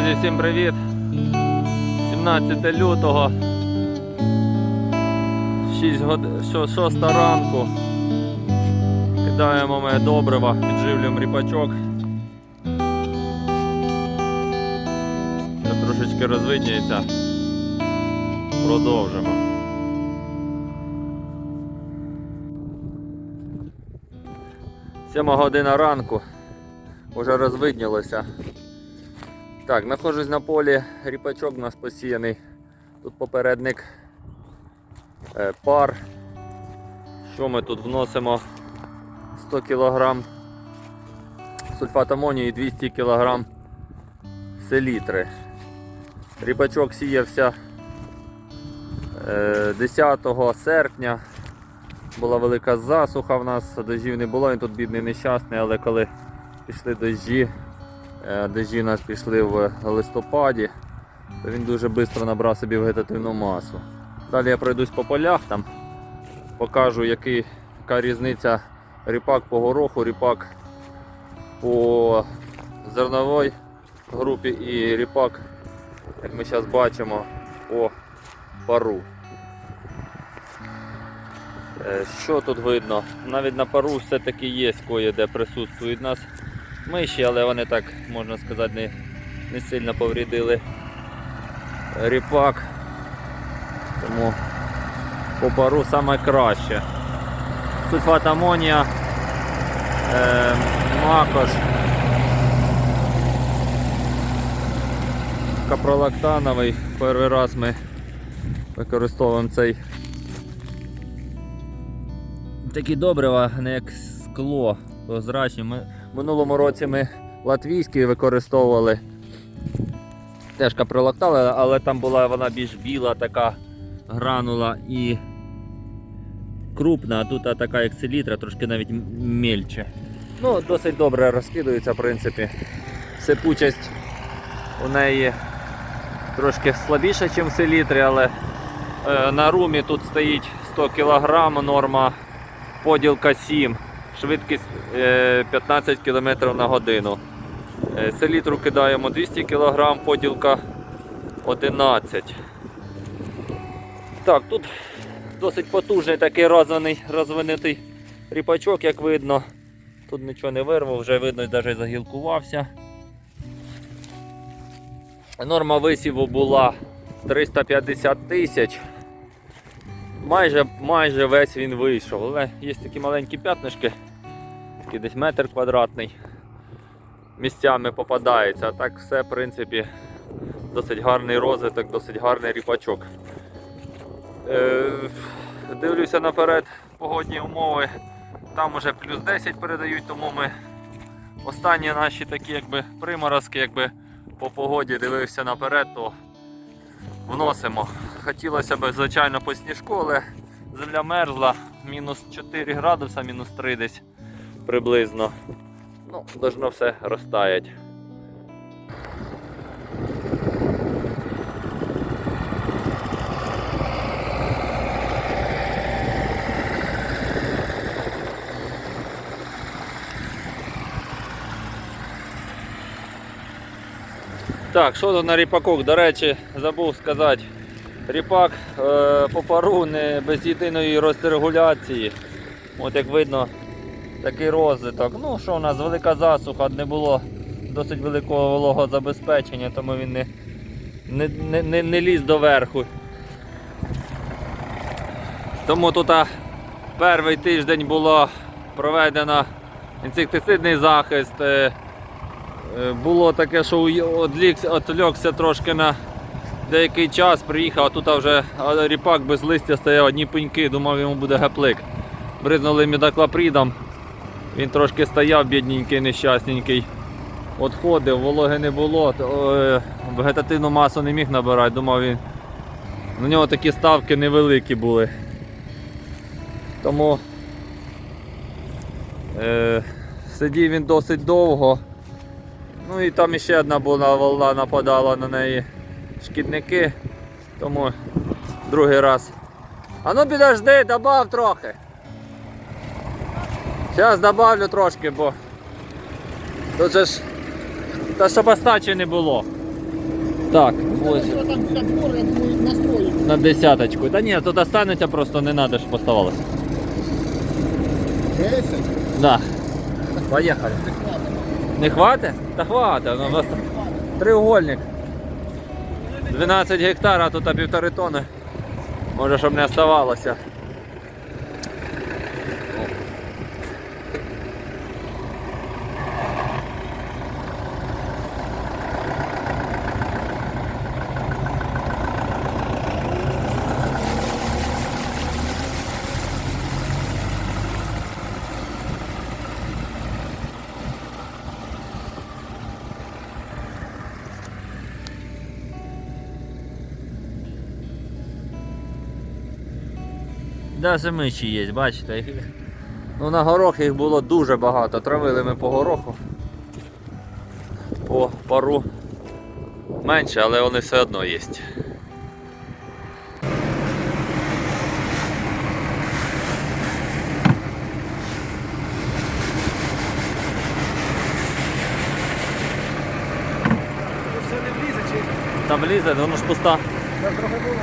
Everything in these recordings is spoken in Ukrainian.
Друзі, всім привіт! 17 лютого. 6 год... 6 ранку. Кидаємо ми добрива, підживлюємо ріпачок. Зараз трошечки розвидніється. Продовжимо. Сьома година ранку. Уже розвиднілося. Так, знаходжусь на полі, ріпачок у нас посіяний. Тут попередник е, пар. Що ми тут вносимо? 100 кг сульфат амонію і 200 кг селітри. Ріпачок сіявся е, 10 серпня. Була велика засуха в нас, дощів не було, він тут бідний нещасний, але коли пішли дощі, Е, Дожді у нас пішли в листопаді, то він дуже швидко набрав собі вегетативну масу. Далі я пройдусь по полях, там покажу, який, яка різниця ріпак по гороху, ріпак по зерновій групі і ріпак, як ми зараз бачимо, по пару. Е, Що тут видно? Навіть на пару все-таки є кое де присутствують нас миші, але вони так, можна сказати, не, не сильно повредили ріпак. Тому по пару саме краще. Сульфат амонія, е, макош, капролактановий. Перший раз ми використовуємо цей такі добрива, не як скло прозрачні. Минулому році ми латвійський використовували. Теж капролактали, але там була вона більш біла, така гранула і крупна, а тут така як селітра, трошки навіть мельче. Ну, досить добре розкидується, в принципі. Сипучість у неї трошки слабіша, ніж в селітрі, але е, на румі тут стоїть 100 кг, норма поділка 7 швидкість е, 15 км на годину. Е, Селітру кидаємо 200 кг, поділка 11. Так, тут досить потужний такий розвинений, розвинутий ріпачок, як видно. Тут нічого не вирвав, вже видно, навіть загілкувався. Норма висіву була 350 тисяч. Майже, майже весь він вийшов, але є такі маленькі п'ятнишки, такі десь метр квадратний. Місцями попадається, а так все, в принципі, досить гарний розвиток, досить гарний ріпачок. Е, дивлюся наперед погодні умови. Там уже плюс 10 передають, тому ми останні наші такі якби приморозки, якби по погоді дивився наперед, то вносимо. Хотілося б, звичайно, по сніжку, але земля мерзла, мінус 4 градуса, мінус 3 десь приблизно. Ну, должно все розтаять. Так, що тут на ріпакок? До речі, забув сказати. Ріпак е, по пару не без єдиної розрегуляції. От як видно, такий розвиток. Ну що у нас велика засуха, не було досить великого вологозабезпечення, тому він не, не, не, не, не ліз до верху. Тому тут а, перший тиждень було проведено інсектицидний захист. е, Е, Було таке, що уй- трошки на деякий час, приїхав, а тут вже ріпак без листя стояв, одні пеньки, думав йому буде гаплик. Бризнули мідаклапрідом, Він трошки стояв, бідненький, нещасненький. Отходив, вологи не було, е, вегетативну масу не міг набирати, думав він. На нього такі ставки невеликі були. Тому е, сидів він досить довго. Ну і там іще одна була волна нападала на неї шкідники. Тому другий раз. А ну підожди, добав трохи. Зараз добавлю трошки, бо тут же ж та щоб остачі не було. Так, ось думаю, настроїть. на десяточку. Та ні, тут останеться, просто не треба, щоб оставалося. 10? Да. Поїхали. Не хватить? Та хватить. Ну, у нас треугольник. 12 гектар, а тут а півтори тони. Може, щоб не оставалося. Даже миші є, бачите. Ну на горох їх було дуже багато. Травили ми по гороху. По пару менше, але вони все одно є. Все не влізе, чи Там лізе, воно ж пуста. там трохи було?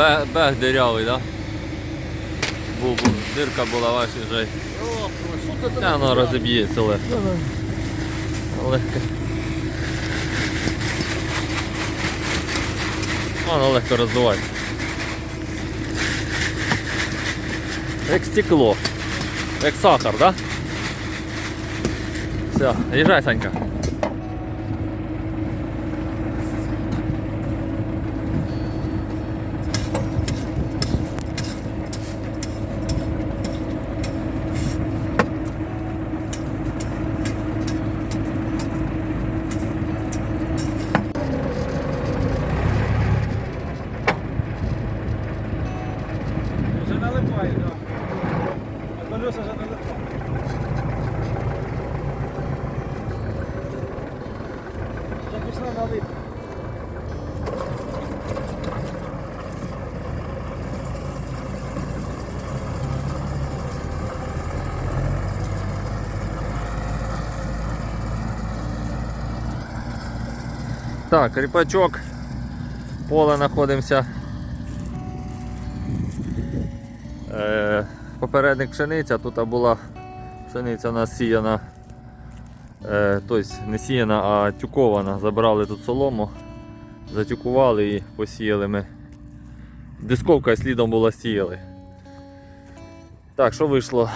Бег, бег дирявий? Да? Був, був. Дирка була ваша вже. Та воно розіб'ється легко. Легко. Воно легко роздувається. Як стекло. Як сахар, да? Все, їжджай, Санька. Вже налипає, так. А колеса вже налипає. Вже пішла налипати. Так, ріпачок. Поле знаходимося. Е, попередник пшениця, тут була пшениця у нас сіяна, е, тобто не сіяна, а тюкована. Забрали тут солому, затюкували і посіяли ми. Дисковка слідом була сіяли. Так, що вийшло?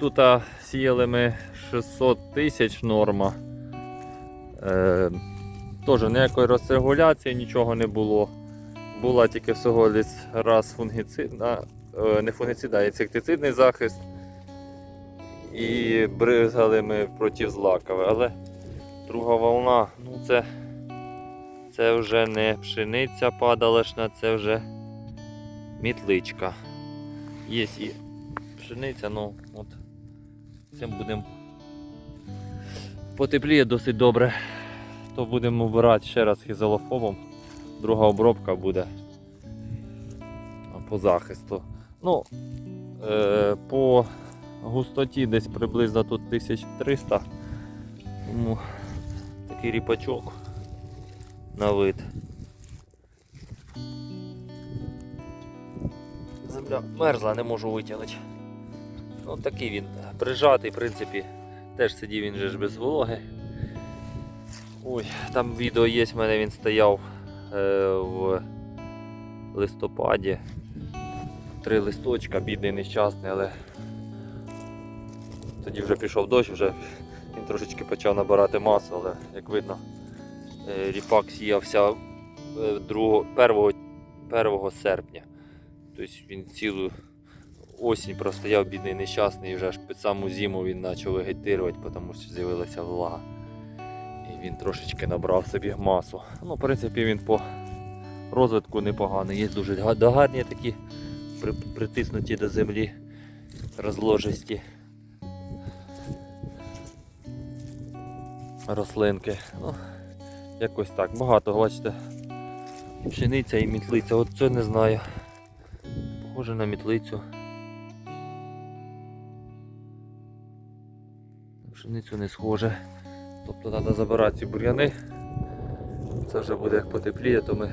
Тут сіяли ми 600 тисяч норма. Е, Теж ніякої розрегуляції, нічого не було. Була тільки всього десь раз фунгіцидна, не фунгіцид, а інсектицидний захист. І бризгали ми проти злакови. Але друга волна, ну це, це вже не пшениця падалишна, це вже мітличка. Є і пшениця, ну от цим будемо потепліє досить добре то будемо вбирати ще раз хізелофобом. Друга обробка буде по захисту. Ну, е, по густоті десь приблизно тут 1300. Тому такий ріпачок. на вид. Земля мерзла, не можу витягнути. Ну такий він прижатий, в принципі. Теж сидів він же ж без вологи. Ой, там відео є, в мене він стояв е, в листопаді. Три листочка, бідний нещасний, але тоді вже пішов дощ, вже він трошечки почав набирати масу, але як видно, е, ріпак сіявся 1, 1 серпня. Тобто він цілу осінь простояв бідний нещасний, і вже аж під саму зиму він почав вегетирувати, тому що з'явилася влага. І він трошечки набрав собі масу. Ну, в принципі, він по розвитку непоганий. Є дуже га- догарні такі притиснуті до землі розложисті рослинки. Ну, якось так. Багато, бачите. Пшениця, і мітлиця. От це не знаю. Похоже на мітлицю. Пшеницю не схоже. Тобто треба забирати ці бур'яни. Це вже буде як потепліє, то ми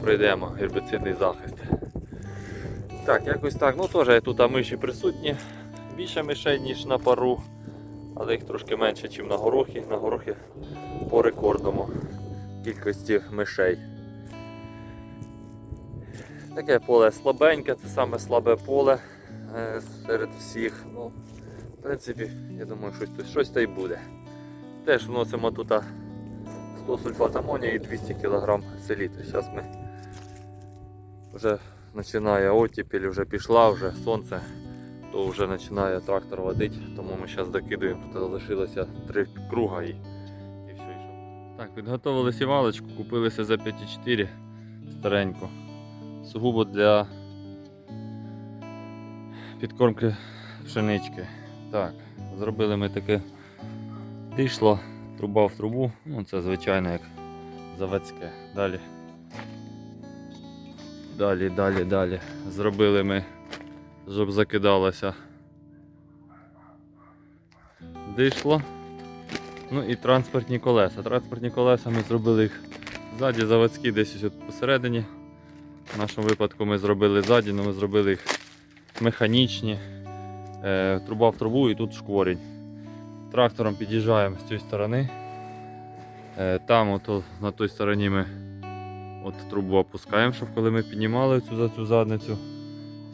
пройдемо гербіцидний захист. Так, якось так. Ну теж тут миші присутні. Більше мишей, ніж на пару, але їх трошки менше, ніж на горохи. На горохи по рекордному кількості мишей. Таке поле слабеньке, це саме слабе поле е, серед всіх. Ну, в принципі, я думаю, щось, тут- щось та й буде. Теж вносимо тут 100 сульфат амонію і 200 кг селітри. Зараз ми вже починає оттепель, вже пішла, вже сонце, то вже починає трактор водити, тому ми зараз докидуємо, тут залишилося три круга і, і все. і. Так, підготовили сівалочку, купилися за 5,4 стареньку. Сугубо для підкормки пшенички. Так, зробили ми таке дишло, труба в трубу, ну це звичайно як заводське. Далі. Далі, далі, далі. Зробили ми, щоб закидалося дишло. Ну і транспортні колеса. Транспортні колеса ми зробили їх ззаді, заводські, десь ось посередині. В нашому випадку ми зробили ззаді, але ми зробили їх механічні. Е, труба в трубу і тут шкворінь. Трактором під'їжджаємо з цієї сторони. Е, там ото, на той стороні ми от трубу опускаємо, щоб коли ми піднімали цю за цю задницю,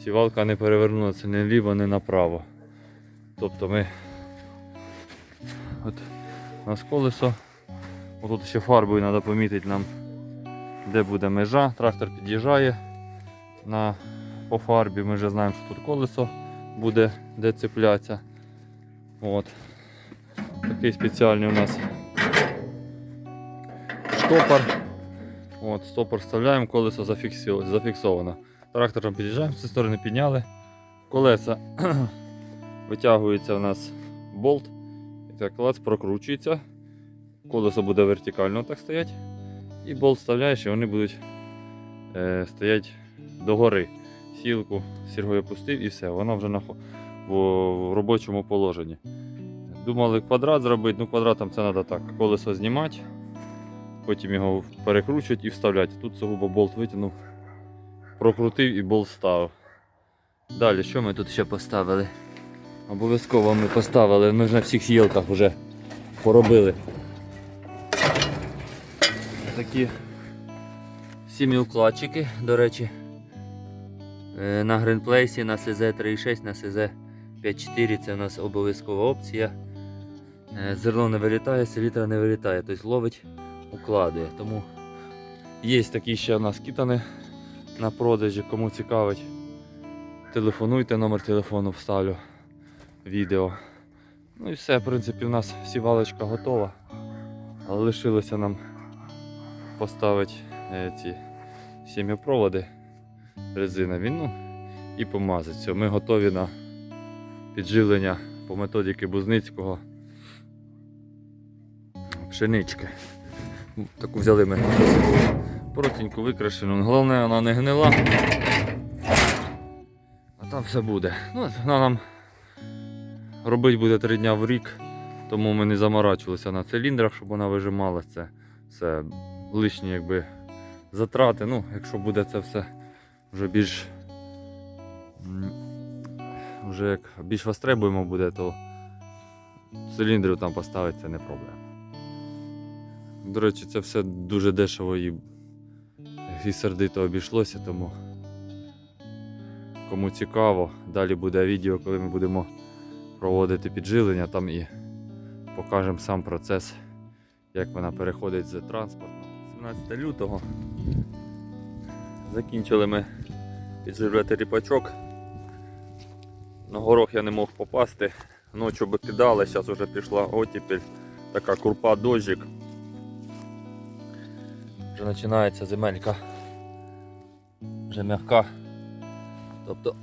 сівалка не перевернулася ні вліво, ні направо. Тобто ми от у нас колесо. Отут ще фарбою треба помітити нам, де буде межа. Трактор під'їжджає на, по фарбі. Ми вже знаємо, що тут колесо буде де цеплятися. От. Такий спеціальний у нас штопор. От, стопор вставляємо, колесо зафіксовано. Трактором під'їжджаємо, з цієї сторони підняли. Колеса витягується у нас болт. І так клац прокручується. Колесо буде вертикально так стоять. І болт вставляєш, і вони будуть е, стоять догори. Сілку сіргою пустив і все, воно вже на, в, в робочому положенні. Думали квадрат зробити, ну квадратом це треба так. Колесо знімати, потім його перекручувати і вставляти. Тут сугубо болт витягнув, прокрутив і болт вставив. Далі, що ми тут ще поставили? Обов'язково ми поставили, ми ж на всіх сілках вже поробили. Такі сіміукладчики, до речі. Е, На гринплейсі на СЗ 3.6, на СЗ 5.4 це у нас обов'язкова опція. Е, Зерно не вилітає, селітра не вилітає, тобто ловить, укладує. Тому є такі ще у нас кітани на продажі, кому цікавить. Телефонуйте, номер телефону вставлю відео. Ну і все, в принципі, у нас сівалочка готова. Але лишилося нам поставити е, ці сім'єпроводи резинові, ну і помазати. Все, ми готові на підживлення по методіки Бузницького пшенички. Таку взяли ми простеньку викрашену. Головне, вона не гнила. А там все буде. Ну, вона нам робити буде три дня в рік, тому ми не заморачувалися на циліндрах, щоб вона вижимала це все лишні якби, затрати. Ну, якщо буде це все вже більш вже як більш востребуємо буде, то циліндрів там поставити це не проблема. До речі, це все дуже дешево і, і сердито обійшлося, тому кому цікаво, далі буде відео, коли ми будемо проводити піджилення там і покажемо сам процес, як вона переходить з транспорту. 17 лютого закінчили ми підживляти ріпачок. На горох я не мог попасти. Ночі би кидали, зараз вже пішла оттепель, така курпа дощик. Вже починається земелька. Вже м'яка. Тобто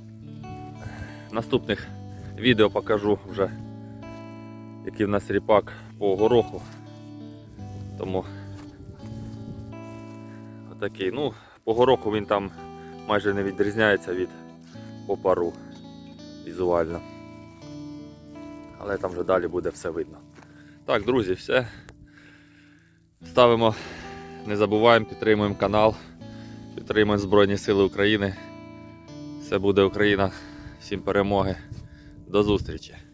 наступних відео покажу вже, який в нас ріпак по гороху. Тому отакий. Ну, по гороху він там майже не відрізняється від попару візуально. Але там вже далі буде все видно. Так, друзі, все. Ставимо, не забуваємо, підтримуємо канал, підтримуємо Збройні Сили України. Все буде Україна. Всім перемоги. До зустрічі!